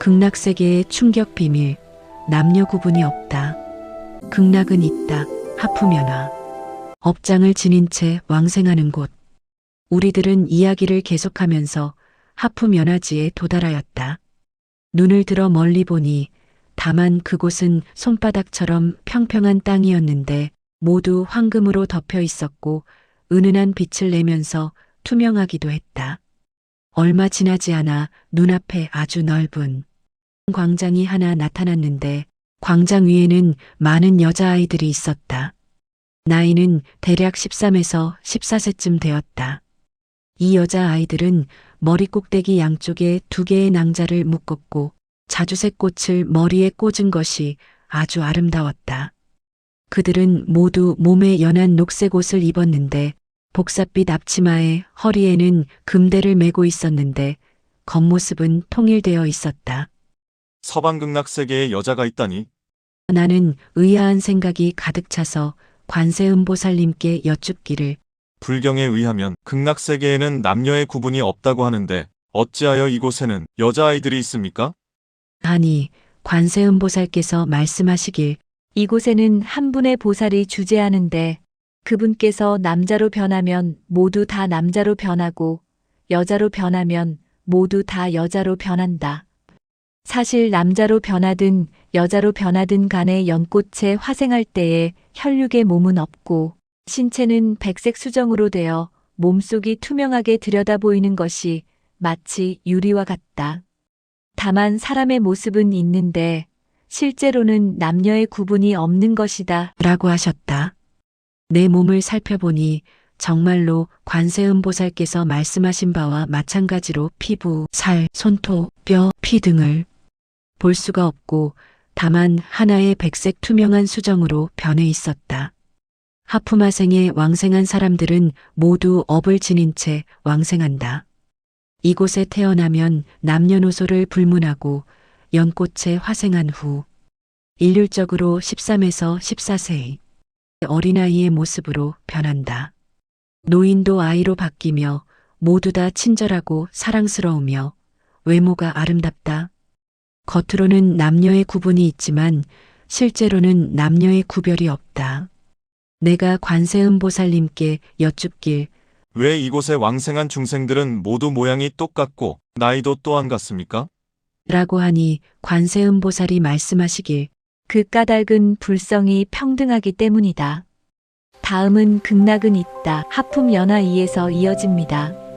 극락세계의 충격 비밀. 남녀 구분이 없다. 극락은 있다. 하프면화. 업장을 지닌 채 왕생하는 곳. 우리들은 이야기를 계속하면서 하프면화지에 도달하였다. 눈을 들어 멀리 보니 다만 그곳은 손바닥처럼 평평한 땅이었는데 모두 황금으로 덮여 있었고 은은한 빛을 내면서 투명하기도 했다. 얼마 지나지 않아 눈앞에 아주 넓은 광장이 하나 나타났는데 광장 위에는 많은 여자아이들이 있었다. 나이는 대략 13에서 14세쯤 되었다. 이 여자아이들은 머리 꼭대기 양쪽에 두 개의 낭자를 묶었고 자주색 꽃을 머리에 꽂은 것이 아주 아름다웠다. 그들은 모두 몸에 연한 녹색 옷을 입었는데 복사빛 앞치마에 허리에는 금대를 메고 있었는데 겉모습은 통일되어 있었다. 서방극락 세계에 여자가 있다니 나는 의아한 생각이 가득 차서 관세음보살님께 여쭙기를 불경에 의하면 극락 세계에는 남녀의 구분이 없다고 하는데 어찌하여 이곳에는 여자아이들이 있습니까? 하니 관세음보살께서 말씀하시길 이곳에는 한 분의 보살이 주재하는데 그분께서 남자로 변하면 모두 다 남자로 변하고 여자로 변하면 모두 다 여자로 변한다. 사실 남자로 변하든 여자로 변하든 간에 연꽃에 화생할 때에 혈육의 몸은 없고 신체는 백색 수정으로 되어 몸속이 투명하게 들여다 보이는 것이 마치 유리와 같다. 다만 사람의 모습은 있는데 실제로는 남녀의 구분이 없는 것이다. 라고 하셨다. 내 몸을 살펴보니 정말로 관세음보살께서 말씀하신 바와 마찬가지로 피부, 살, 손톱, 뼈, 피 등을 볼 수가 없고 다만 하나의 백색 투명한 수정으로 변해 있었다. 하프마생에 왕생한 사람들은 모두 업을 지닌 채 왕생한다. 이곳에 태어나면 남녀노소를 불문하고 연꽃에 화생한 후 일률적으로 13에서 14세의 어린아이의 모습으로 변한다. 노인도 아이로 바뀌며 모두 다 친절하고 사랑스러우며 외모가 아름답다. 겉으로는 남녀의 구분이 있지만 실제로는 남녀의 구별이 없다. 내가 관세음보살님께 여쭙길 왜 이곳에 왕생한 중생들은 모두 모양이 똑같고 나이도 또한 같습니까? 라고 하니 관세음보살이 말씀하시길 그 까닭은 불성이 평등하기 때문이다. 다음은 극락은 있다. 하품 연화 2에서 이어집니다.